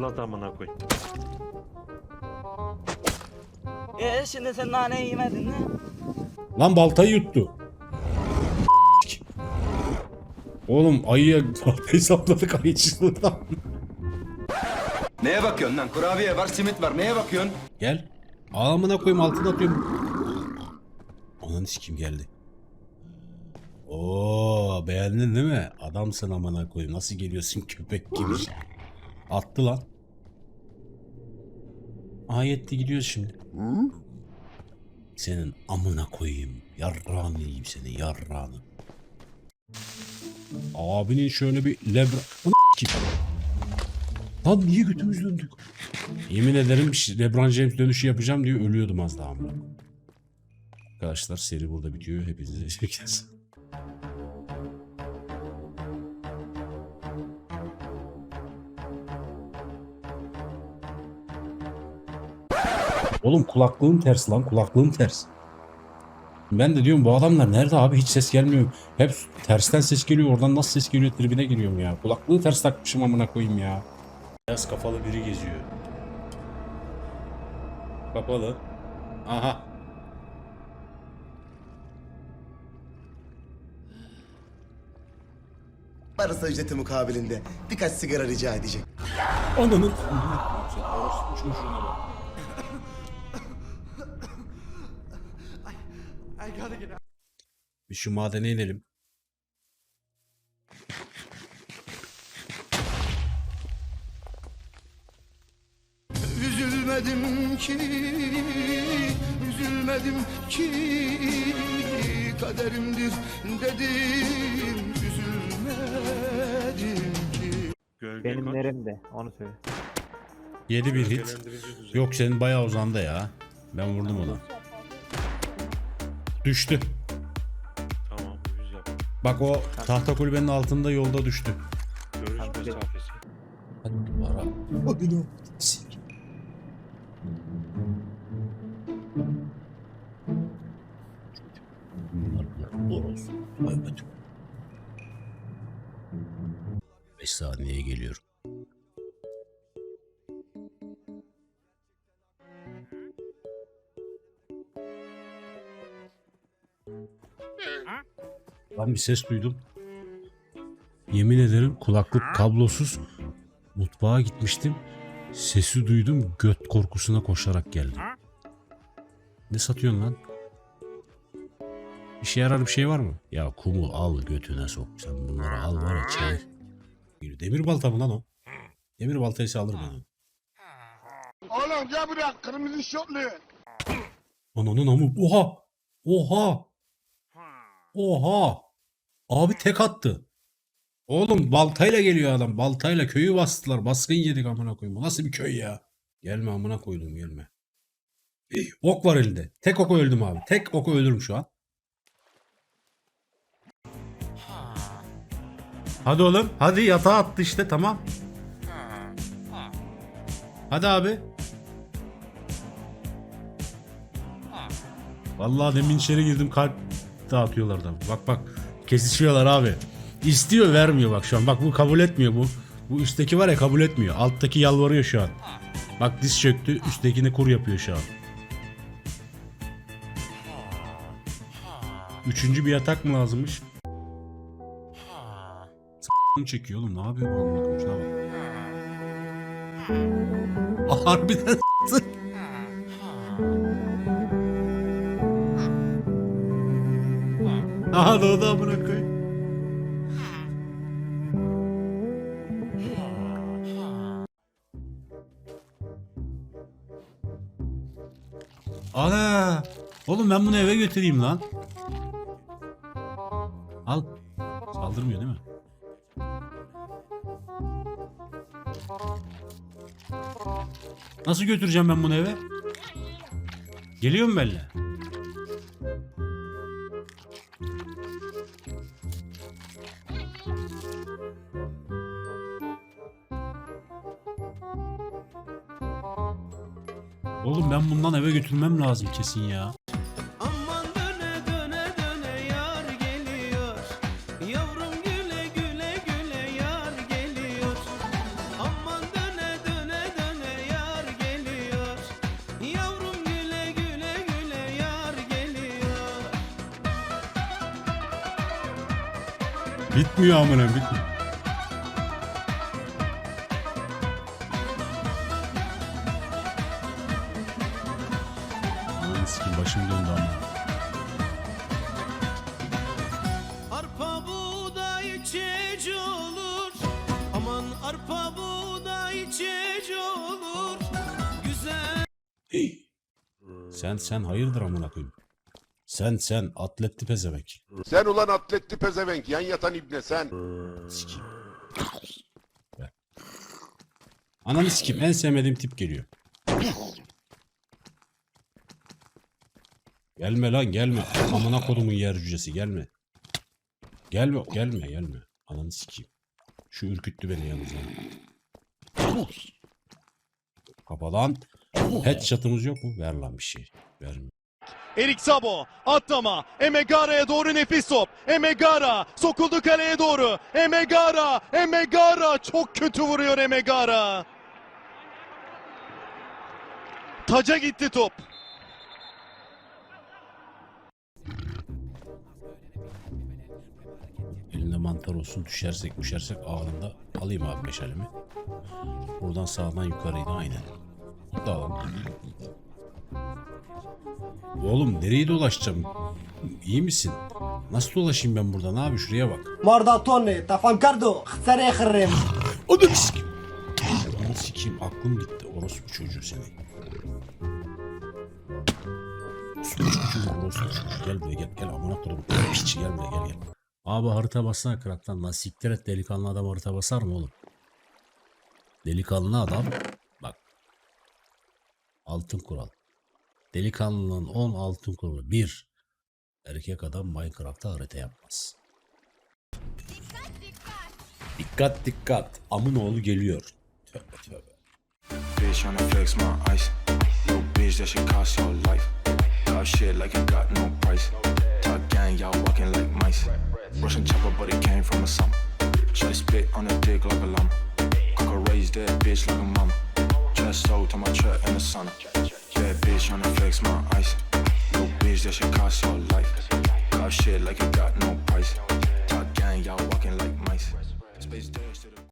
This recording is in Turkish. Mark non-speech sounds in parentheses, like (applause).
Lan amına koy. Ee şimdi sen nane yemedin mi? Lan baltayı yuttu. Oğlum ayıya (laughs) hesapladık ayı lan. Neye bakıyorsun lan? Kurabiye var, simit var. Neye bakıyorsun? Gel. Ağlamına koyayım altına atıyorum. Ananı kim geldi? Oo beğendin değil mi? Adamsın amına koyayım. Nasıl geliyorsun köpek gibi. Attı lan. Ayetti gidiyoruz şimdi. Senin amına koyayım. Yarrağını yiyeyim seni yarrağını. Abinin şöyle bir lebra... Lan niye götümüz döndük? Yemin ederim ş- LeBron James dönüşü yapacağım diye ölüyordum az daha. Arkadaşlar seri burada bitiyor. Hepinize teşekkür. Oğlum kulaklığım ters lan kulaklığım ters. Ben de diyorum bu adamlar nerede abi hiç ses gelmiyor. Hep tersten ses geliyor oradan nasıl ses geliyor tribine giriyorum ya. Kulaklığı ters takmışım amına koyayım ya. Beyaz kafalı biri geziyor. Kapalı. Aha. Arasa ücreti mukabilinde birkaç sigara rica edecek. Ananın. Bir şu madene inelim. Üzülmedim ki, üzülmedim ki kaderimdir dedim üzülmedim ki. Gölge Benim koç. neremde onu söyle. 7 bir hit. Yok senin bayağı uzandı ya. Ben vurdum ona. Düştü. Bak o tahta kulübenin altında yolda düştü. Görüş mesafesi. Hadi duvara. Hadi. Boros. Evet. 5 saniyeye geliyor. Ben bir ses duydum. Yemin ederim kulaklık kablosuz mutfağa gitmiştim. Sesi duydum göt korkusuna koşarak geldim. Ne satıyorsun lan? İşe yarar bir şey var mı? Ya kumu al götüne sok. Sen bunları al var ya çevir. Demir balta mı lan o? Demir baltaysa alırım onu. Oğlum gel buraya kırmızı şortlu. Ananın amı. Oha! Oha! Oha! Abi tek attı. Oğlum baltayla geliyor adam. Baltayla köyü bastılar. Baskın yedik amına koyayım. Nasıl bir köy ya? Gelme amına koydum gelme. Ok var elinde. Tek oku öldüm abi. Tek oku ölürüm şu an. Hadi oğlum. Hadi yatağa attı işte tamam. Hadi abi. Vallahi demin içeri girdim kalp dağıtıyorlar da. Bak bak kesişiyorlar abi. İstiyor vermiyor bak şu an. Bak bu kabul etmiyor bu. Bu üstteki var ya kabul etmiyor. Alttaki yalvarıyor şu an. Bak diz çöktü üsttekini kur yapıyor şu an. Üçüncü bir yatak mı lazımmış? S***ını çekiyor oğlum ne yapıyor bu? Şuna bak. Harbiden s**tı. Aha doğdu amına koyayım. Ana! Oğlum ben bunu eve götüreyim lan. Al. Saldırmıyor değil mi? Nasıl götüreceğim ben bunu eve? Geliyor mu belli? Oğlum ben bundan eve götürmem lazım kesin ya. Aman döne döne döne yar geliyor Yavrum güle güle güle yar geliyor Aman döne döne döne yar geliyor Yavrum güle güle güle yar geliyor Bitmiyor amına bitmiyor. Başım döndü ama. Arpa buğday çeci olur Aman arpa buğday çeci olur Güzel Sen sen hayırdır amına koyayım. Sen sen atletli pezevenk. Sen ulan atletli pezevenk yan yatan ibne sen. Sikeyim. Ananı sikeyim en sevmediğim tip geliyor. Gelme lan gelme. Amına kodumun yer cücesi gelme. Gelme gelme gelme. Ananı sikeyim. Şu ürküttü beni yalnız. lan. Kapa lan. Headshot'ımız yok mu? Ver lan bir şey. Vermiyor. Erik Sabo atlama. Emegara'ya doğru nefis top. Emegara sokuldu kaleye doğru. Emegara, Emegara çok kötü vuruyor Emegara. Taca gitti top. mantar olsun düşersek düşersek anında alayım abi meşalemi. Buradan sağdan yukarıydı aynen. Dağılım. Oğlum nereye dolaşacağım? İyi misin? Nasıl dolaşayım ben buradan abi şuraya bak. Morda Tony, Tafankardo, Xere Xerem. Onu sikim. Onu sikim aklım gitti orospu çocuğu seni. Orospu çocuğu, orospu çocuğu. Gel buraya gel, gel amına koyayım. Gel buraya gel gel. Abi harita bassana kraktan lan siktir et delikanlı adam harita basar mı oğlum? Delikanlı adam bak. Altın kural. Delikanlının 10 altın kuralı. 1. Erkek adam Minecraft'ta harita yapmaz. Dikkat dikkat. Amın oğlu geliyor. Tövbe tövbe. Bitch the flex my ice. Yo, bitch, that should cost your life. Talk shit like you got no price. Y'all walking like mice. Russian chopper, but it came from a summer. Try spit on a dick like a llama. Cock a raised that bitch like a mama. Chest sold to my truck in the sun. Yeah, bitch the flex my ice. Yo, bitch, that should cost your life. Talk shit like you got no price. Talk gang, y'all walking like mice. Space